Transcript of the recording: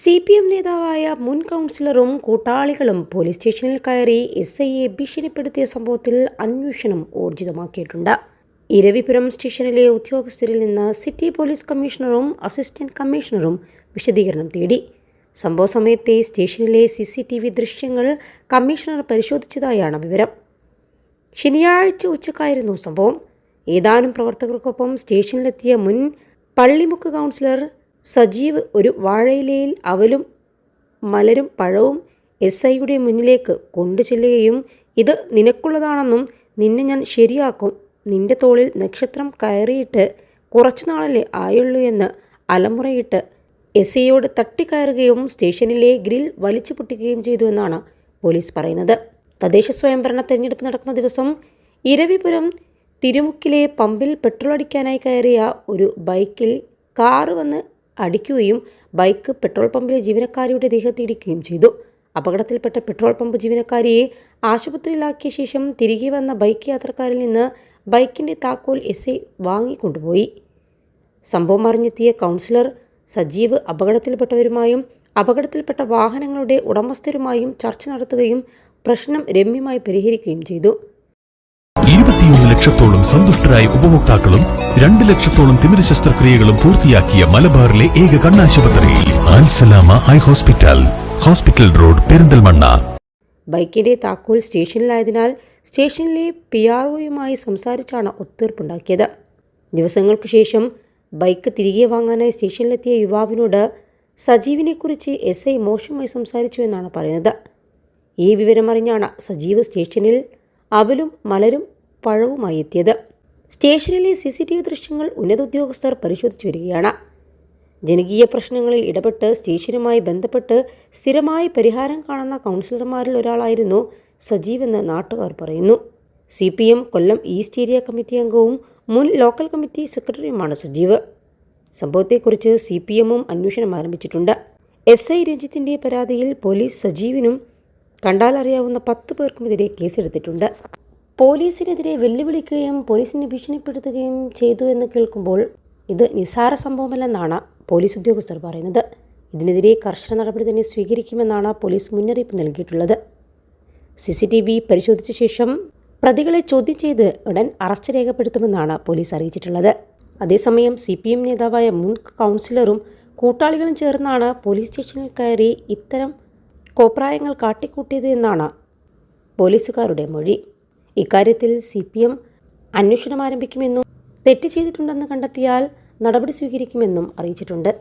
C P M നേതാവായ മുൻ കൗൺസിലറും കൂട്ടാളികളും police സ്റ്റേഷനിൽ കയറി എസ് ഐയെ ഭീഷണിപ്പെടുത്തിയ സംഭവത്തിൽ അന്വേഷണം ഊർജിതമാക്കിയിട്ടുണ്ട്. ഇരവിപുരം സ്റ്റേഷനിലെ ഉദ്യോഗസ്ഥരിൽ നിന്ന് സിറ്റി പോലീസ് കമ്മീഷണറും അസിസ്റ്റന്റ് കമ്മീഷണറും വിശദീകരണം തേടി. സംഭവ സമയത്തെ സ്റ്റേഷനിലെ സി സി ടി വി ദൃശ്യങ്ങൾ കമ്മീഷണർ പരിശോധിച്ചതായാണ് വിവരം. ശനിയാഴ്ച ഉച്ചക്കായിരുന്നു സംഭവം. ഏതാനും പ്രവർത്തകർക്കൊപ്പം സ്റ്റേഷനിലെത്തിയ മുൻ പള്ളിമുക്ക് കൗൺസിലർ സജീവ് ഒരു വാഴയിലയിൽ അവലും മലരും പഴവും എസ് ഐയുടെ മുന്നിലേക്ക് കൊണ്ടുചെല്ലുകയും ഇത് നിനക്കുള്ളതാണെന്നും നിന്നെ ഞാൻ ശരിയാക്കും. നിന്റെ തോളിൽ നക്ഷത്രം കയറിയിട്ട് കുറച്ചുനാളല്ലേ ആയുള്ളൂ എന്ന് അലമുറയിട്ട് എസ് ഐയോട് തട്ടിക്കയറുകയും സ്റ്റേഷനിലെ ഗ്രിൽ വലിച്ചു പൊട്ടിക്കുകയും ചെയ്തുവെന്നാണ് പോലീസ് പറയുന്നത്. തദ്ദേശ സ്വയംഭരണ തെരഞ്ഞെടുപ്പ് നടക്കുന്ന ദിവസം ഇരവിപുരം തിരുമുക്കിലെ പമ്പിൽ പെട്രോൾ അടിക്കാനായി കയറിയ ഒരു ബൈക്കിൽ കാറ് വന്ന് അടിക്കുകയും ബൈക്ക് പെട്രോൾ പമ്പിലെ ജീവനക്കാരിയുടെ ദേഹത്തിടിക്കുകയും ചെയ്തു. അപകടത്തിൽപ്പെട്ട പെട്രോൾ പമ്പ് ജീവനക്കാരിയെ ആശുപത്രിയിലാക്കിയ ശേഷം തിരികെ വന്ന ബൈക്ക് യാത്രക്കാരിൽ നിന്ന് ബൈക്കിന്റെ താക്കോൽ എസ് ഐ വാങ്ങിക്കൊണ്ടുപോയി. സംഭവം അറിഞ്ഞെത്തിയ കൗൺസിലർ സജീവ് അപകടത്തിൽപ്പെട്ടവരുമായും അപകടത്തിൽപ്പെട്ട വാഹനങ്ങളുടെ ഉടമസ്ഥരുമായും ചർച്ച നടത്തുകയും പ്രശ്നം രമ്യമായി പരിഹരിക്കുകയും ചെയ്തു. ലക്ഷത്തോളം സന്തുഷ്ടരായ ഉപഭോക്താക്കളും രണ്ട് ലക്ഷത്തോളം തിമിര ശസ്ത്രക്രിയകളും പൂർത്തിയാക്കിയ മലബാറിലെ ഏക കണ്ണാശുപത്രി Al Salama eye hospital hospital road Perinthalmanna. ബൈക്കിന്റെ താക്കോൽ സ്റ്റേഷനിലായതിനാൽ സ്റ്റേഷനിലെ പി ആർ ഒയുമായി സംസാരിച്ചാണ് ഒത്തീർപ്പുണ്ടാക്കിയത് ദിവസങ്ങൾക്ക് ശേഷം ബൈക്ക് തിരികെ വാങ്ങാനായി സ്റ്റേഷനിലെത്തിയ യുവാവിനോട് സജീവിനെക്കുറിച്ച് എസ് ഐ മോശമായി സംസാരിച്ചു എന്നാണ് പറയുന്നത്. ഈ വിവരമറിഞ്ഞാണ് സജീവ് സ്റ്റേഷനിൽ അവലും മലരും പഴവുമായി എത്തിയത്. സ്റ്റേഷനിലെ സി സി ടി വി ദൃശ്യങ്ങൾ ഉന്നത ഉദ്യോഗസ്ഥർ പരിശോധിച്ചു വരികയാണ്. ജനകീയ പ്രശ്നങ്ങളിൽ ഇടപെട്ട് സ്റ്റേഷനുമായി ബന്ധപ്പെട്ട് സ്ഥിരമായി പരിഹാരം കാണുന്ന കൗൺസിലർമാരിൽ ഒരാളായിരുന്നു സജീവ് എന്ന് നാട്ടുകാർ പറയുന്നു. C P M Kollam east area committee അംഗവും മുൻ ലോക്കൽ കമ്മിറ്റി സെക്രട്ടറിയുമാണ് സജീവ്. സംഭവത്തെക്കുറിച്ച് സി പി എമ്മും അന്വേഷണം ആരംഭിച്ചിട്ടുണ്ട്. എസ് ഐ രഞ്ജിത്തിന്റെ പരാതിയിൽ പോലീസ് സജീവിനും കണ്ടാലറിയാവുന്ന പത്ത് പേർക്കുമെതിരെ കേസെടുത്തിട്ടുണ്ട്. പോലീസിനെതിരെ വെല്ലുവിളിക്കുകയും പോലീസിനെ ഭീഷണിപ്പെടുത്തുകയും ചെയ്തു എന്ന് കേൾക്കുമ്പോൾ ഇത് നിസാര സംഭവമല്ലെന്നാണ് പോലീസ് ഉദ്യോഗസ്ഥർ പറയുന്നത്. ഇതിനെതിരെ കർശന നടപടി തന്നെ സ്വീകരിക്കുമെന്നാണ് പോലീസ് മുന്നറിയിപ്പ് നൽകിയിട്ടുള്ളത്. സി സി ടി വി പരിശോധിച്ച ശേഷം പ്രതികളെ ചോദ്യം ചെയ്ത് ഉടൻ അറസ്റ്റ് രേഖപ്പെടുത്തുമെന്നാണ് പോലീസ് അറിയിച്ചിട്ടുള്ളത്. അതേസമയം സി പി എം നേതാവായ മുൻ കൗൺസിലറും കൂട്ടാളികളും ചേർന്നാണ് പോലീസ് സ്റ്റേഷനിൽ കയറി ഇത്തരം കോപ്രായങ്ങൾ കാട്ടിക്കൂട്ടിയത് എന്നാണ് പോലീസുകാരുടെ മൊഴി. ഇക്കാര്യത്തിൽ സി പി എം അന്വേഷണം ആരംഭിക്കുമെന്നും തെറ്റ് ചെയ്തിട്ടുണ്ടെന്ന് കണ്ടെത്തിയാൽ നടപടി സ്വീകരിക്കുമെന്നും അറിയിച്ചിട്ടുണ്ട്.